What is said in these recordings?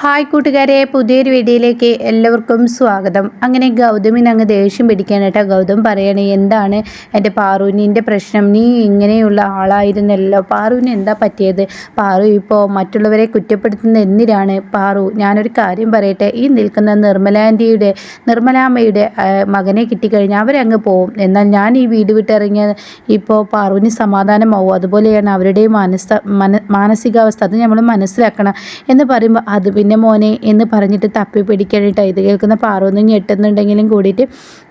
Hi കൂട്ടുകാരെ പുതിയൊരു വീഡിയോയിലേക്ക് എല്ലാവർക്കും സ്വാഗതം. അങ്ങനെ ഗൗതമിന് അങ്ങ് ദേഷ്യം പിടിക്കാനായിട്ട് ഗൗതം പറയണേ എന്താണ് എന്റെ പാറുവിനിന്റെ പ്രശ്നം? നീ ഇങ്ങനെയുള്ള ആളായിരുന്നല്ലോ. പാറുവിന് എന്താ പറ്റിയത്? പാറു ഇപ്പോൾ മറ്റുള്ളവരെ കുറ്റപ്പെടുത്തുന്ന എന്തിനാണ്? പാറു ഞാനൊരു കാര്യം പറയട്ടെ. ഈ നിൽക്കുന്ന നിർമ്മലാന്റിയുടെ നിർമ്മലാമ്മയുടെ മകനെ കിട്ടിക്കഴിഞ്ഞാൽ അവരങ്ങ് പോവും. എന്നാൽ ഞാൻ ഈ വീട് വിട്ടിറങ്ങിയ ഇപ്പോൾ പാറുവിന് സമാധാനമാവും. അതുപോലെയാണ് അവരുടെ മാനസ മാനസികാവസ്ഥ. അത് നമ്മൾ മനസ്സിലാക്കണം. എന്ന് പറയുമ്പോൾ അത് പിന്നെ മോനെ എന്ന് പറഞ്ഞിട്ട് തപ്പി പിടിക്കാനായിട്ട് ഇത് കേൾക്കുന്ന പാറു ഒന്ന് ഞെട്ടുന്നുണ്ടെങ്കിലും കൂടിയിട്ട്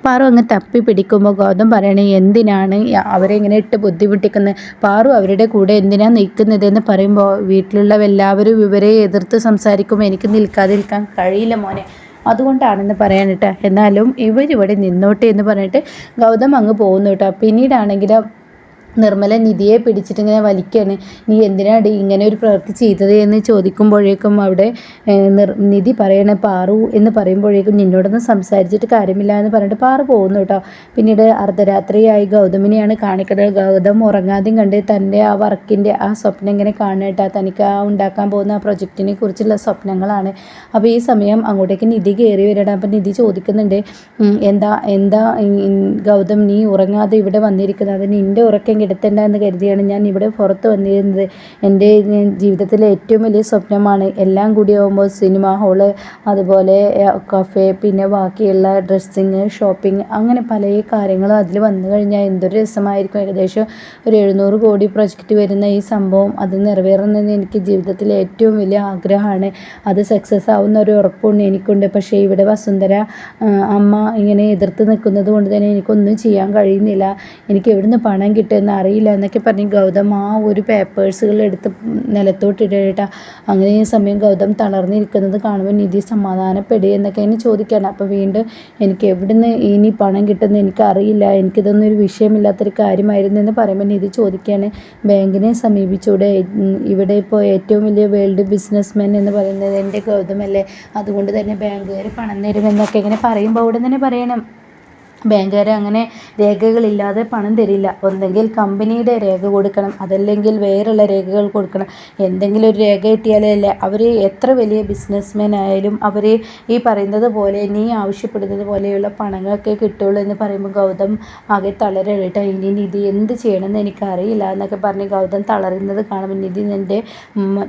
പാറു അങ്ങ് തപ്പി പിടിക്കുമ്പോൾ ഗൗതം പറയണേ എന്തിനാണ് അവരെ ഇങ്ങനെ ഇട്ട് ബുദ്ധിമുട്ടിക്കുന്നത് പാറു അവരുടെ കൂടെ എന്തിനാണ് നിൽക്കുന്നത്? എന്ന് പറയുമ്പോൾ വീട്ടിലുള്ള എല്ലാവരും ഇവരെ എതിർത്ത് സംസാരിക്കുമ്പോൾ എനിക്ക് നിൽക്കാതിരിക്കാൻ കഴിയില്ല മോനെ. അതുകൊണ്ടാണെന്ന് പറയാനിട്ട് എന്നാലും ഇവരിവിടെ നിന്നോട്ടെ എന്ന് പറഞ്ഞിട്ട് ഗൗതം അങ്ങ് പോകുന്നു കേട്ടോ പിന്നീടാണെങ്കിലും നിർമ്മല നിധിയെ പിടിച്ചിട്ടിങ്ങനെ വലിക്കുകയാണ് നീ എന്തിനാണ് ഇങ്ങനെ ഒരു പ്രവൃത്തി ചെയ്തത് എന്ന് ചോദിക്കുമ്പോഴേക്കും അവിടെ നിധി പറയണ പാറു എന്ന് പറയുമ്പോഴേക്കും നിന്നോടൊന്നും സംസാരിച്ചിട്ട് കാര്യമില്ല എന്ന് പറഞ്ഞിട്ട് പാറു പോകുന്നു കേട്ടോ. പിന്നീട് അർദ്ധരാത്രിയായി ഗൗതമിനെയാണ് കാണിക്കുന്നത് ഗൗതം ഉറങ്ങാതെയും കണ്ട് തന്റെ ആ വർക്കിന്റെ ആ സ്വപ്നം ഇങ്ങനെ കാണുക കേട്ടോ. തനിക്ക് ആ ഉണ്ടാക്കാൻ പോകുന്ന ആ പ്രൊജക്റ്റിനെ കുറിച്ചുള്ള സ്വപ്നങ്ങളാണ്. അപ്പോൾ ഈ സമയം അങ്ങോട്ടേക്ക് നിധി കയറി വരണം അപ്പം നിധി ചോദിക്കുന്നുണ്ട് എന്താ എന്താ ഗൗതം നീ ഉറങ്ങാതെ ഇവിടെ വന്നിരിക്കുന്നത്? നിന്റെ ഉറക്കം കിടത്തേണ്ട എന്ന് കരുതിയാണ് ഞാൻ ഇവിടെ പുറത്ത് വന്നിരുന്നത്. എന്റെ ജീവിതത്തിലെ ഏറ്റവും വലിയ സ്വപ്നമാണ് എല്ലാം കൂടി ആകുമ്പോൾ സിനിമ ഹാൾ അതുപോലെ കഫേ പിന്നെ ബാക്കിയുള്ള ഡ്രസ്സിങ് ഷോപ്പിംഗ് അങ്ങനെ പല കാര്യങ്ങളും അതിൽ വന്നു കഴിഞ്ഞാൽ എന്തൊരു രസമായിരിക്കും. ഏകദേശം ഒരു എഴുന്നൂറ് കോടി പ്രൊജക്റ്റ് വരുന്ന ഈ സംഭവം അത് നിറവേറുന്നതിന് എനിക്ക് ജീവിതത്തിലെ ഏറ്റവും വലിയ ആഗ്രഹമാണ്. അത് സക്സസ് ആവുന്ന ഒരു ഉറപ്പുണ്ട് എനിക്കുണ്ട്. പക്ഷേ ഇവിടെ വസുന്ധര അമ്മ ഇങ്ങനെ എതിർത്ത് നിൽക്കുന്നത് കൊണ്ട് തന്നെ എനിക്കൊന്നും ചെയ്യാൻ കഴിയുന്നില്ല. എനിക്ക് എവിടുന്ന് പണം കിട്ടുന്ന അറിയില്ല എന്നൊക്കെ പറഞ്ഞ് ഗൗതം ആ ഒരു പേപ്പേഴ്സുകൾ എടുത്ത് നിലത്തോട്ടിടേട്ടാ അങ്ങനെ ഈ സമയം ഗൗതം തളർന്നിരിക്കുന്നത് കാണുമ്പോൾ നിധി സമാധാനപ്പെടുക എന്നൊക്കെ എന്നെ ചോദിക്കുകയാണ് അപ്പോൾ വീണ്ടും എനിക്ക് എവിടുന്ന് ഇനി പണം കിട്ടുന്ന എനിക്കറിയില്ല എനിക്കിതൊന്നും ഒരു വിഷയമില്ലാത്തൊരു കാര്യമായിരുന്നു എന്ന് പറയുമ്പോൾ നിധി ചോദിക്കുകയാണ് ബാങ്കിനെ സമീപിച്ചൂടെ? ഇവിടെ ഇപ്പോൾ ഏറ്റവും വലിയ വേൾഡ് ബിസിനസ്മാൻ എന്ന് പറയുന്നത് എന്റെ ഗൗതമല്ലേ? അതുകൊണ്ട് തന്നെ ബാങ്കുകാർ പണം തരുമെന്നൊക്കെ ഇങ്ങനെ പറയുമ്പോൾ അവിടെ തന്നെ പറയണം. ബാങ്കുകാർ അങ്ങനെ രേഖകളില്ലാതെ പണം തരില്ല. ഒന്നെങ്കിൽ കമ്പനിയുടെ രേഖ കൊടുക്കണം. അതല്ലെങ്കിൽ വേറെയുള്ള രേഖകൾ കൊടുക്കണം. എന്തെങ്കിലും ഒരു രേഖ കിട്ടിയാലേ അല്ലേ? അവർ എത്ര വലിയ ബിസിനസ്മാൻ ആയാലും അവർ ഈ പറയുന്നത് പോലെ നീ ആവശ്യപ്പെടുന്നത് പോലെയുള്ള പണങ്ങളൊക്കെ കിട്ടുള്ളൂ എന്ന് പറയുമ്പോൾ ഗൗതം ആകെ തളരട്ടോ. ഇനി നിധി എന്ത് ചെയ്യണമെന്ന് എനിക്കറിയില്ല എന്നൊക്കെ പറഞ്ഞ് ഗൗതം തളരുന്നത് കാണുമ്പോൾ നിധി നിന്റെ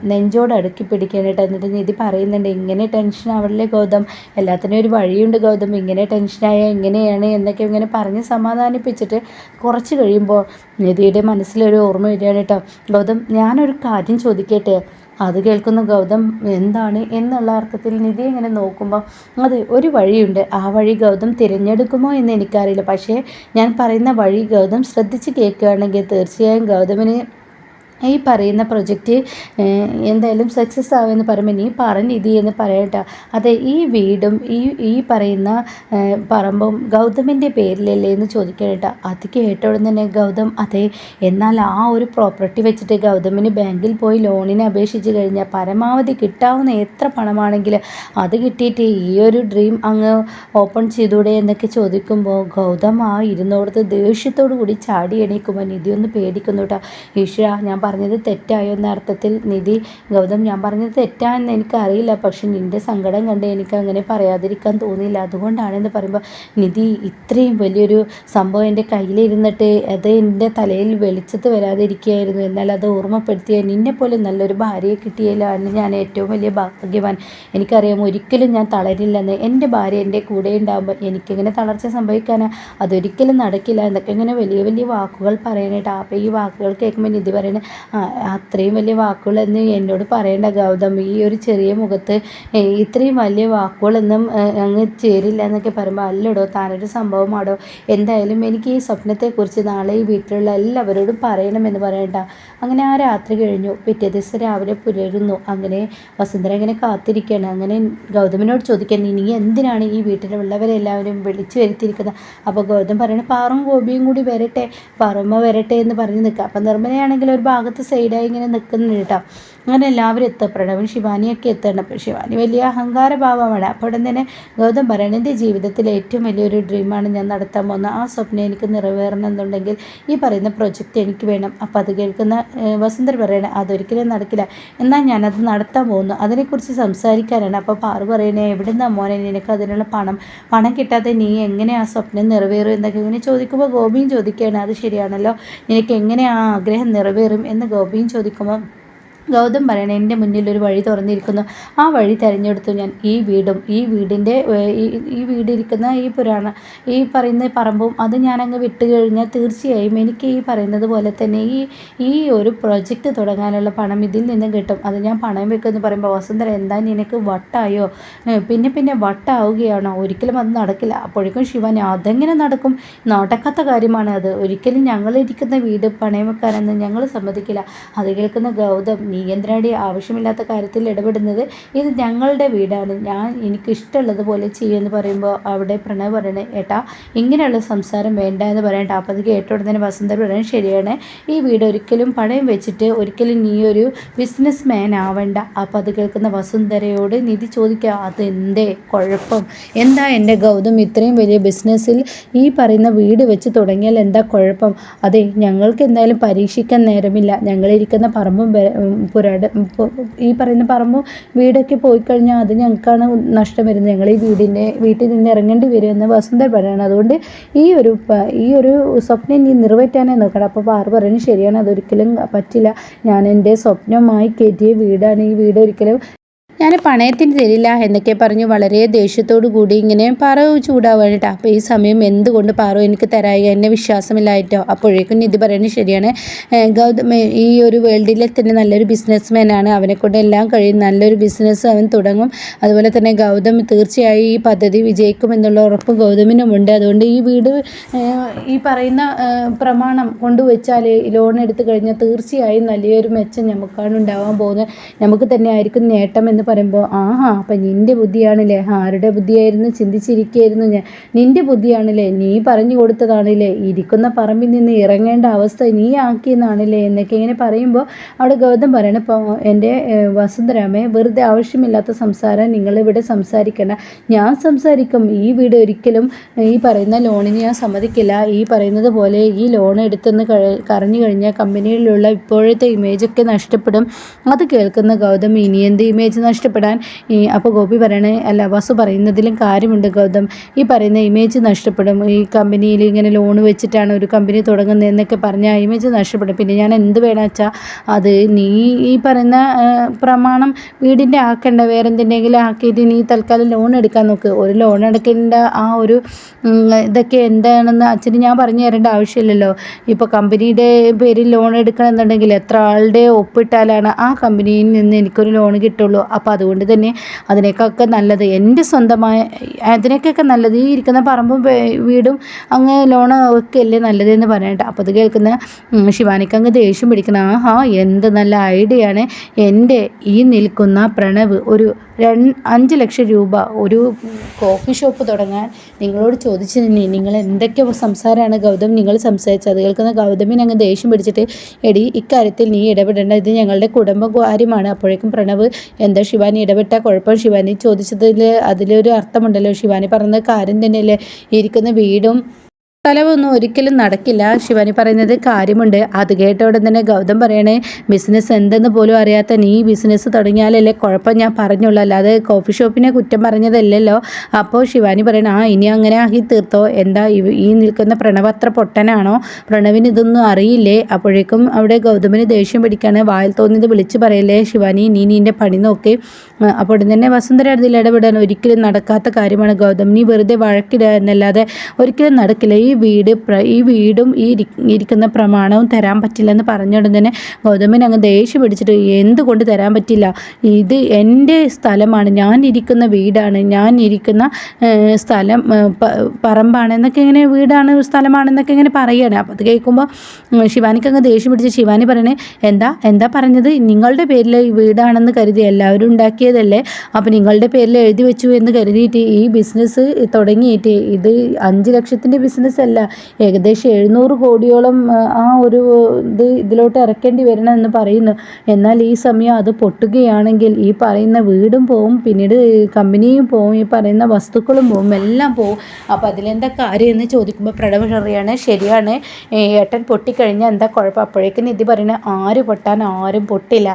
നെഞ്ചോട് അടുക്കി പിടിക്കാനായിട്ട് എന്നിട്ട് നിധി പറയുന്നുണ്ട് ഇങ്ങനെ ടെൻഷൻ ആവണല്ലേ ഗൗതം? എല്ലാത്തിനും ഒരു വഴിയുണ്ട് ഗൗതം. ഇങ്ങനെ ടെൻഷനായാൽ എങ്ങനെയാണ് എന്നൊക്കെ ഇങ്ങനെ പറഞ്ഞ് സമാധാനിപ്പിച്ചിട്ട് കുറച്ച് കഴിയുമ്പോൾ നിധിയുടെ മനസ്സിലൊരു ഓർമ്മ വരികയാണ് കേട്ടോ. ഗൗതം ഞാനൊരു കാര്യം ചോദിക്കട്ടെ? അത് കേൾക്കുന്ന ഗൗതം എന്താണ്? എന്നുള്ള അർത്ഥത്തിൽ നിധി ഇങ്ങനെ നോക്കുമ്പോൾ അത് ഒരു വഴിയുണ്ട്. ആ വഴി ഗൗതം തിരഞ്ഞെടുക്കുമോ എന്ന് എനിക്കറിയില്ല. പക്ഷേ ഞാൻ പറയുന്ന വഴി ഗൗതം ശ്രദ്ധിച്ച് കേൾക്കുകയാണെങ്കിൽ തീർച്ചയായും ഗൗതമിന് ഈ പറയുന്ന പ്രൊജക്റ്റ് എന്തായാലും സക്സസ് ആവുമെന്ന് പറയുമ്പോൾ നീ പറഞ്ഞ ഇത് എന്ന് പറയട്ട അതെ ഈ വീടും ഈ ഈ പറയുന്ന പറമ്പും ഗൗതമിന്റെ പേരിലല്ലേ എന്ന് ചോദിക്കണേട്ടോ അത് കേട്ടോടെ തന്നെ ഗൗതം അതെ എന്നാൽ ആ ഒരു പ്രോപ്പർട്ടി വെച്ചിട്ട് ഗൗതമിന് ബാങ്കിൽ പോയി ലോണിന് അപേക്ഷിച്ച് കഴിഞ്ഞാൽ പരമാവധി കിട്ടാവുന്ന എത്ര പണമാണെങ്കിൽ അത് കിട്ടിയിട്ട് ഈ ഒരു ഡ്രീം അങ്ങ് ഓപ്പൺ ചെയ്തൂടെ എന്നൊക്കെ ചോദിക്കുമ്പോൾ ഗൗതം ആ ഇരുന്നോടത്ത് ദേഷ്യത്തോടു കൂടി ചാടി എണീക്കുമ്പോൾ നിധി ഒന്ന് പേടിക്കുന്നു കേട്ടോ. ഈശ്വര ഞാൻ പറഞ്ഞത് തെറ്റായോ എന്ന അർത്ഥത്തിൽ നിധി ഗൗതം ഞാൻ പറഞ്ഞത് തെറ്റാണെന്ന് എനിക്കറിയില്ല. പക്ഷെ നിന്റെ സങ്കടം കണ്ട് എനിക്ക് അങ്ങനെ പറയാതിരിക്കാൻ തോന്നിയില്ല. അതുകൊണ്ടാണെന്ന് പറയുമ്പോൾ നിധി ഇത്രയും വലിയൊരു സംഭവം എന്റെ കയ്യിലിരുന്നിട്ട് അത് എന്റെ തലയിൽ വെളിച്ചത്ത് വരാതിരിക്കുകയായിരുന്നു. എന്നാൽ അത് ഓർമ്മപ്പെടുത്തിയ നിന്നെപ്പോലെ നല്ലൊരു ഭാര്യയെ കിട്ടിയതിലാണ് ഞാൻ ഏറ്റവും വലിയ ഭാഗ്യവാൻ. എനിക്കറിയാം ഒരിക്കലും ഞാൻ തളരില്ലെന്ന്. എന്റെ ഭാര്യ എന്റെ കൂടെ ഉണ്ടാകുമ്പോൾ എനിക്കിങ്ങനെ തളർച്ച സംഭവിക്കാനാ? അതൊരിക്കലും നടക്കില്ല. എന്നൊക്കെ ഇങ്ങനെ വലിയ വലിയ വാക്കുകൾ പറയാനായിട്ട് അപ്പം ഈ വാക്കുകൾ കേൾക്കുമ്പോൾ നിധി പറയുന്നത് അത്രയും വലിയ വാക്കുകളൊന്നും എന്നോട് പറയേണ്ട ഗൗതം. ഈ ഒരു ചെറിയ മുഖത്ത് ഇത്രയും വലിയ വാക്കുകളൊന്നും അങ്ങ് ചേരില്ല എന്നൊക്കെ പറയുമ്പോൾ അല്ലടോ താനൊരു സംഭവമാടോ? എന്തായാലും എനിക്ക് ഈ സ്വപ്നത്തെക്കുറിച്ച് നാളെ ഈ വീട്ടിലുള്ള എല്ലാവരോടും പറയണമെന്ന് പറയണ്ട. അങ്ങനെ ആ രാത്രി കഴിഞ്ഞു. പിറ്റേ ദിവസം രാവിലെ പുലരുന്നു. അങ്ങനെ വസുന്ധര ഇങ്ങനെ കാത്തിരിക്കുകയാണ് അങ്ങനെ ഗൗതമിനോട് ചോദിക്കാൻ ഇനി എന്തിനാണ് ഈ വീട്ടിലുള്ളവരെല്ലാവരും വിളിച്ചു വരുത്തിയിരിക്കുന്നത്? അപ്പോൾ ഗൗതം പറയണ പാറും ഗോപിയും കൂടി വരട്ടെ പാറമ്മ വരട്ടെ എന്ന് പറഞ്ഞ് നിൽക്കുക. അപ്പം നിർമ്മലയാണെങ്കിൽ ഒരു ഭാഗത്ത് ഭാഗത്ത് സൈഡായി ഇങ്ങനെ നിൽക്കുന്നുണ്ട് കേട്ടോ അങ്ങനെ എല്ലാവരും എത്തപ്പെടണം. ശിവാനിയൊക്കെ എത്തണം. അപ്പോൾ ശിവാനി വലിയ അഹങ്കാരഭാവമാണ്. അപ്പോൾ ഉടൻ തന്നെ ഗൗതം പറയണം എന്റെ ജീവിതത്തിലെ ഏറ്റവും വലിയൊരു ഡ്രീമാണ് ഞാൻ നടത്താൻ പോകുന്നത്. ആ സ്വപ്നം എനിക്ക് നിറവേറണം എന്നുണ്ടെങ്കിൽ ഈ പറയുന്ന പ്രൊജക്റ്റ് എനിക്ക് വേണം. അപ്പോൾ അത് കേൾക്കുന്ന വസുന്ധര പറയണം അതൊരിക്കലും നടക്കില്ല. എന്നാൽ ഞാനത് നടത്താൻ പോകുന്നു. അതിനെക്കുറിച്ച് സംസാരിക്കാനാണ്. അപ്പോൾ പാറു പറയണേ എവിടുന്നാ മോനെ? നിനക്ക് അതിനുള്ള പണം പണം കിട്ടാതെ നീ എങ്ങനെ ആ സ്വപ്നം നിറവേറും? എന്നൊക്കെ ഇങ്ങനെ ചോദിക്കുമ്പോൾ ഗോപിയും ചോദിക്കുകയാണ് അത് ശരിയാണല്ലോ. നിനക്ക് എങ്ങനെ ആ ആഗ്രഹം നിറവേറും എന്ന് ഗോപിയും ചോദിക്കുമ്പോൾ ഗൗതം പറയണേ എന്റെ മുന്നിൽ ഒരു വഴി തുറന്നിരിക്കുന്നു. ആ വഴി തിരഞ്ഞെടുത്തു ഞാൻ ഈ വീടും. ഈ വീടിന്റെ ഈ വീടിരിക്കുന്ന ഈ പുരാണ ഈ പറയുന്ന പറമ്പും അത് ഞാനങ്ങ് വിട്ട് കഴിഞ്ഞാൽ തീർച്ചയായും എനിക്ക് ഈ പറയുന്നത് പോലെ തന്നെ ഈ ഈ ഒരു പ്രൊജക്റ്റ് തുടങ്ങാനുള്ള പണം ഇതിൽ നിന്നും കിട്ടും. അത് ഞാൻ പണം വെക്കുമെന്ന് പറയുമ്പോൾ വസുന്ധര എന്താ നിനക്ക് വട്ടായോ? പിന്നെ പിന്നെ വട്ടാവുകയാണോ? ഒരിക്കലും അത് നടക്കില്ല. അപ്പോഴേക്കും ശിവൻ അതെങ്ങനെ നടക്കും? നടക്കാത്ത കാര്യമാണ് അത്. ഒരിക്കലും ഞങ്ങളിരിക്കുന്ന വീട് പണയം വെക്കാനെന്ന് ഞങ്ങൾ സമ്മതിക്കില്ല. അത് കേൾക്കുന്ന ഗൗതം നീ ആവശ്യമില്ലാത്ത കാര്യത്തിൽ ഇടപെടുന്നത് ഇത് ഞങ്ങളുടെ വീടാണ്. ഞാൻ എനിക്ക് ഇഷ്ടമുള്ളതുപോലെ ചെയ്യുമെന്ന് പറയുമ്പോൾ അവിടെ പ്രണവ് പറയണേ ഏട്ടാ ഇങ്ങനെയുള്ള സംസാരം വേണ്ട എന്ന് പറയണ്ട. അപ്പം അത് കേട്ട ഉടനെ വസന്ത പറയണേ ശരിയാണ്. ഈ വീട് ഒരിക്കലും പണയം വെച്ചിട്ട് ഒരിക്കലും നീ ഒരു ബിസിനസ് മാൻ ആവണ്ട. അപ്പം അത് കേൾക്കുന്ന വസുന്ധരയോട് നിധി ചോദിക്കുക അതെന്തേ? കുഴപ്പം. എന്താ എന്റെ ഗൗതം ഇത്രയും വലിയ ബിസിനസ്സിൽ ഈ പറയുന്ന വീട് വെച്ച് തുടങ്ങിയാൽ എന്താ കുഴപ്പം? അതെ ഞങ്ങൾക്ക് എന്തായാലും പരീക്ഷിക്കാൻ നേരമില്ല. ഞങ്ങളിരിക്കുന്ന പറമ്പും പുരാട ഈ പറയുന്ന പറമ്പ് വീടൊക്കെ പോയി കഴിഞ്ഞാൽ അത് ഞങ്ങൾക്കാണ് നഷ്ടം വരുന്നത്. ഞങ്ങൾ ഈ വീടിന്റെ വീട്ടിൽ നിന്ന് ഇറങ്ങേണ്ടി വരുമെന്ന് വസുന്ധർ പറയുകയാണ് അതുകൊണ്ട് ഈ ഒരു ഈ ഒരു സ്വപ്നം ഇനി നിറവേറ്റാനേ നോക്കണം. അപ്പോൾ പാറ പറയുന്നത് ശരിയാണ്. അതൊരിക്കലും പറ്റില്ല. ഞാൻ എന്റെ സ്വപ്നമായി കയറ്റിയ വീടാണ് ഈ വീട്. ഒരിക്കലും ഞാൻ പണയത്തിന് തരില്ല എന്നൊക്കെ പറഞ്ഞ് വളരെ ദേഷ്യത്തോടു കൂടി ഇങ്ങനെ പാറവ് ചൂടാവാണ് അപ്പോൾ ഈ സമയം എന്തുകൊണ്ട് പാറു എനിക്ക് തരായി? എന്നെ വിശ്വാസമില്ലായിട്ടോ? അപ്പോഴേക്കും ഇത് പറയുന്നത് ശരിയാണ്. ഗൗതം ഈ ഒരു വേൾഡിലെ തന്നെ നല്ലൊരു ബിസിനസ് മാനാണ് അവനെ കൊണ്ട് എല്ലാം കഴിയും. നല്ലൊരു ബിസിനസ് അവൻ തുടങ്ങും. അതുപോലെ തന്നെ ഗൗതം തീർച്ചയായും ഈ പദ്ധതി വിജയിക്കും എന്നുള്ള ഉറപ്പ് ഗൗതമിനുമുണ്ട്. അതുകൊണ്ട് ഈ വീട് ഈ പറയുന്ന പ്രമാണം കൊണ്ടുവച്ചാൽ ലോൺ എടുത്തു കഴിഞ്ഞാൽ തീർച്ചയായും നല്ലൊരു മെച്ചം നമുക്കാണ് ഉണ്ടാവാൻ പോകുന്നത്. നമുക്ക് തന്നെ ആയിരിക്കും നേട്ടം പറയുമ്പോൾ ആഹാ അപ്പം നിന്റെ ബുദ്ധിയാണല്ലേ? ആരുടെ ബുദ്ധിയായിരുന്നു? ചിന്തിച്ചിരിക്കുകയായിരുന്നു ഞാൻ. നിന്റെ ബുദ്ധിയാണല്ലേ? നീ പറഞ്ഞു കൊടുത്തതാണല്ലേ? ഇരിക്കുന്ന പറമ്പിൽ നിന്ന് ഇറങ്ങേണ്ട അവസ്ഥ നീ ആക്കിയെന്നാണല്ലേ? എന്നൊക്കെ ഇങ്ങനെ പറയുമ്പോൾ അവിടെ ഗൗതം പറയണം ഇപ്പോൾ എന്റെ വസുന്ധരാമേ വെറുതെ ആവശ്യമില്ലാത്ത സംസാരം നിങ്ങളിവിടെ സംസാരിക്കണം ഞാൻ സംസാരിക്കും. ഈ വീട് ഒരിക്കലും ഈ പറയുന്ന ലോണിന് ഞാൻ സമ്മതിക്കില്ല. ഈ പറയുന്നത് പോലെ ഈ ലോൺ എടുത്തെന്ന് കറഞ്ഞു കഴിഞ്ഞാൽ കമ്പനിയിലുള്ള ഇപ്പോഴത്തെ ഇമേജൊക്കെ നഷ്ടപ്പെടും. അത് കേൾക്കുന്ന ഗൗതം ഇനി എന്ത് ഇമേജ് നഷ്ടപ്പെടാൻ ഈ അപ്പോൾ ഗോപി പറയണേ അല്ല വസു പറയുന്നതിലും കാര്യമുണ്ട് ഗൗതം. ഈ പറയുന്ന ഇമേജ് നഷ്ടപ്പെടും. ഈ കമ്പനിയിൽ ഇങ്ങനെ ലോൺ വെച്ചിട്ടാണ് ഒരു കമ്പനി തുടങ്ങുന്നത് എന്നൊക്കെ പറഞ്ഞാൽ ഇമേജ് നഷ്ടപ്പെടും. പിന്നെ ഞാൻ എന്ത് വേണം വെച്ചാൽ അത് നീ ഈ പറയുന്ന പ്രമാണം വീടിന്റെ ആക്കേണ്ട. വേറെ എന്തിന്റെങ്കിലും ആക്കിയിട്ട് നീ തൽക്കാലം ലോൺ എടുക്കാൻ നോക്ക്. ഒരു ലോൺ എടുക്കേണ്ട ആ ഒരു ഇതൊക്കെ എന്താണെന്ന് അച്ഛന് ഞാൻ പറഞ്ഞു തരേണ്ട ആവശ്യമില്ലല്ലോ. ഇപ്പോൾ കമ്പനിയുടെ പേരിൽ ലോൺ എടുക്കണമെന്നുണ്ടെങ്കിൽ എത്ര ആളുടെ ഒപ്പിട്ടാലാണ് ആ കമ്പനിയിൽ നിന്ന് എനിക്കൊരു ലോൺ കിട്ടുള്ളൂ. അപ്പോൾ അതുകൊണ്ട് തന്നെ അതിനേക്കൊക്കെ നല്ലത് എന്റെ സ്വന്തമായ അതിനേക്കൊക്കെ നല്ലത് ഈ ഇരിക്കുന്ന പറമ്പും വീടും അങ്ങ് ലോൺ ഒക്കെ അല്ലേ നല്ലതെന്ന് പറയട്ടെ അപ്പോൾ അത് കേൾക്കുന്ന ശിവാനിക്ക് അങ്ങ് ദേഷ്യം പിടിക്കണം ആഹാ എന്ത് നല്ല ഐഡിയ ആണ്. എന്റെ ഈ നിൽക്കുന്ന പ്രണവ് ഒരു അഞ്ച് ലക്ഷം രൂപ ഒരു കോഫി ഷോപ്പ് തുടങ്ങാൻ നിങ്ങളോട് ചോദിച്ചു തന്നെ നിങ്ങൾ എന്തൊക്കെ സംസാരമാണ് ഗൗതം? നിങ്ങൾ സംസാരിച്ചത് കേൾക്കുന്ന ഗൗതമിന് അങ്ങ് ദേഷ്യം പിടിച്ചിട്ട് എടി ഇക്കാര്യത്തിൽ നീ ഇടപെടേണ്ട. ഇത് ഞങ്ങളുടെ കുടുംബ കാര്യമാണ് അപ്പോഴേക്കും പ്രണവ് എന്താ ശിവാനി ഇടപെട്ട? കുഴപ്പം? ശിവാനി ചോദിച്ചതിൽ അതിലൊരു അർത്ഥമുണ്ടല്ലോ. ശിവാനി പറഞ്ഞ കാര്യം തന്നെയല്ലേ? ഇരിക്കുന്ന വീടും സ്ഥലമൊന്നും ഒരിക്കലും നടക്കില്ല. ശിവാനി പറയുന്നത് കാര്യമുണ്ട്. അത് കേട്ട ഉടൻ തന്നെ ഗൗതം പറയണേ ബിസിനസ് എന്തെന്ന് പോലും അറിയാത്ത നീ ബിസിനസ് തുടങ്ങിയാലല്ലേ കുഴപ്പം ഞാൻ പറഞ്ഞുള്ളൂ. അല്ലാതെ കോഫി ഷോപ്പിനെ കുറ്റം പറഞ്ഞതല്ലല്ലോ. അപ്പോൾ ശിവാനി പറയണ ആ ഇനി അങ്ങനെ ആക്കി തീർത്തോ? എന്താ ഈ നിൽക്കുന്ന പ്രണവത്ര പൊട്ടനാണോ? പ്രണവിന് ഇതൊന്നും അറിയില്ലേ? അപ്പോഴേക്കും അവിടെ ഗൗതമിന് ദേഷ്യം പിടിക്കാണ്. വായിൽ തോന്നിയത് വിളിച്ചു പറയല്ലേ ശിവാനി നീ നിന്റെ പണി നോക്കി. അപ്പോൾ തന്നെ വസുന്ധര അതിൽ ഇടപെടാൻ ഒരിക്കലും നടക്കാത്ത കാര്യമാണ് ഗൗതം. നീ വെറുതെ വഴക്കിടുക എന്നല്ലാതെ ഒരിക്കലും നടക്കില്ല. ഈ വീട് ഈ വീടും ഈ ഇരിക്കുന്ന പ്രമാണവും തരാൻ പറ്റില്ല പറ്റില്ലെന്ന് പറഞ്ഞുകൊണ്ട് തന്നെ ഗൗതമൻ അങ്ങ് ദേഷ്യം പിടിച്ചിട്ട് എന്തുകൊണ്ട് തരാൻ പറ്റില്ല? ഇത് എന്റെ സ്ഥലമാണ്. ഞാൻ ഇരിക്കുന്ന വീടാണ്. ഞാൻ ഇരിക്കുന്ന സ്ഥലം പറമ്പാണ് എന്നൊക്കെ ഇങ്ങനെ വീടാണ് സ്ഥലമാണെന്നൊക്കെ ഇങ്ങനെ പറയുകയാണ്. അപ്പോൾ അത് കേൾക്കുമ്പോൾ ശിവാനിക്ക് അങ്ങ് ദേഷ്യം പിടിച്ച് ശിവാനി പറയണേ എന്താ? എന്താ പറഞ്ഞത്? നിങ്ങളുടെ പേരിൽ വീടാണെന്ന് കരുതി എല്ലാവരും ഉണ്ടാക്കിയ നിങ്ങളുടേതല്ലേ അപ്പോൾ നിങ്ങളുടെ പേരിൽ എഴുതി വെച്ചു എന്ന് കരുതിയിട്ട് ഈ ബിസിനസ് തുടങ്ങിയിട്ട് ഇത് അഞ്ച് ലക്ഷത്തിന്റെ ബിസിനസ് അല്ല. ഏകദേശം എഴുന്നൂറ് കോടിയോളം ആ ഒരു ഇത് ഇതിലോട്ട് ഇറക്കേണ്ടി വരണമെന്ന് പറയുന്നു. എന്നാൽ ഈ സമയം അത് പൊട്ടുകയാണെങ്കിൽ ഈ പറയുന്ന വീടും പോവും പിന്നീട് കമ്പനിയും പോവും ഈ പറയുന്ന വസ്തുക്കളും പോവും എല്ലാം പോവും. അപ്പോൾ അതിലെന്താ കാര്യം എന്ന് ചോദിക്കുമ്പോൾ പ്രണവ് പറയാണ് ശരിയാണ്. ഏട്ടൻ പൊട്ടിക്കഴിഞ്ഞാൽ എന്താ കുഴപ്പം? അപ്പോഴേക്കും നിധി പറയുന്നത് ആര് പൊട്ടാൻ ആരും പൊട്ടില്ല.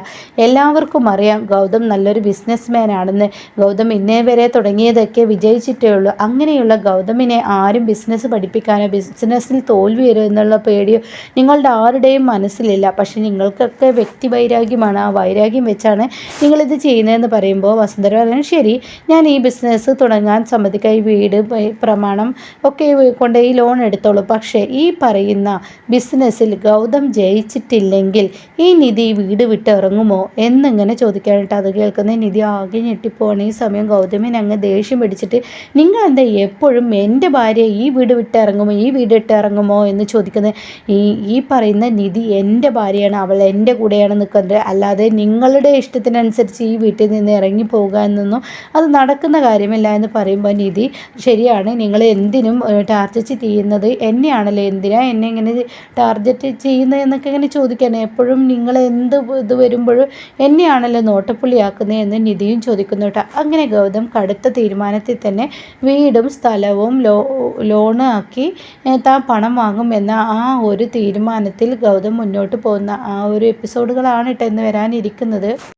എല്ലാവർക്കും അറിയാം ഗൗതം നല്ലൊരു ബിസിനസ് മാൻ ആണെന്ന്. ഗൗതം ഇന്നേ വരെ തുടങ്ങിയതൊക്കെ വിജയിച്ചിട്ടേ ഉള്ളൂ. അങ്ങനെയുള്ള ഗൗതമിനെ ആരും ബിസിനസ് പഠിപ്പിക്കാനോ ബിസിനസ്സിൽ തോൽവി വരും എന്നുള്ള പേടിയോ നിങ്ങളുടെ ആരുടെയും മനസ്സിലില്ല. പക്ഷെ നിങ്ങൾക്കൊക്കെ വ്യക്തി വൈരാഗ്യമാണ് ആ വൈരാഗ്യം വെച്ചാണ് നിങ്ങളിത് ചെയ്യുന്നതെന്ന് പറയുമ്പോൾ വസുന്ധര പറയുന്നത് ശരി ഞാൻ ഈ ബിസിനസ് തുടങ്ങാൻ സമ്മതിക്കാം. ഈ വീട് പ്രമാണം ഒക്കെ കൊണ്ട് ഈ ലോൺ എടുത്തോളൂ. പക്ഷേ ഈ പറയുന്ന ബിസിനസ്സിൽ ഗൗതം ജയിച്ചിട്ടില്ലെങ്കിൽ ഈ നിധി വീട് വിട്ട് ഇറങ്ങുമോ? എന്നിങ്ങനെ ചോദിക്കാനായിട്ട് അത് കേൾക്കുന്ന? നിധി ആകെ ഞെട്ടിപ്പോണ ഈ സമയം ഗൗതമൻ അങ്ങ് ദേഷ്യം പിടിച്ചിട്ട് നിങ്ങൾ എന്താ എപ്പോഴും എന്റെ ഭാര്യ ഈ വീട് വിട്ടിറങ്ങുമോ? ഈ വീട് ഇട്ടിറങ്ങുമോ എന്ന് ചോദിക്കുന്നത്. ഈ ഈ പറയുന്ന നിധി എന്റെ ഭാര്യയാണ് അവൾ എന്റെ കൂടെയാണ് നിൽക്കുന്നത്. അല്ലാതെ നിങ്ങളുടെ ഇഷ്ടത്തിനനുസരിച്ച് ഈ വീട്ടിൽ നിന്ന് ഇറങ്ങി പോകുക എന്നൊന്നും അത് നടക്കുന്ന കാര്യമല്ല എന്ന് പറയുമ്പോൾ നിധി ശരിയാണ് നിങ്ങൾ എന്തിനും ടാർജറ്റ് ചെയ്യുന്നത് എന്നെയാണല്ലോ? എന്തിനാ എന്നെ ഇങ്ങനെ ടാർജറ്റ് ചെയ്യുന്നത്? എന്നൊക്കെ ഇങ്ങനെ ചോദിക്കാൻ എപ്പോഴും നിങ്ങൾ എന്ത് ഇത് വരുമ്പോഴും എന്നെയാണല്ലോ നോട്ടപ്പുള്ളിയാക്കുന്നത് എന്ന് നിധിയും ചോദിക്കുന്നു കേട്ടോ അങ്ങനെ ഗൗതം കടുത്ത തീരുമാനത്തിൽ തന്നെ വീടും സ്ഥലവും ലോ ലോൺ ആക്കി താൻ പണം വാങ്ങും എന്ന ആ ഒരു തീരുമാനത്തിൽ ഗൗതം മുന്നോട്ട് പോകുന്ന ആ ഒരു എപ്പിസോഡുകളാണ് കേട്ടോ ഇന്ന് വരാനിരിക്കുന്നത്.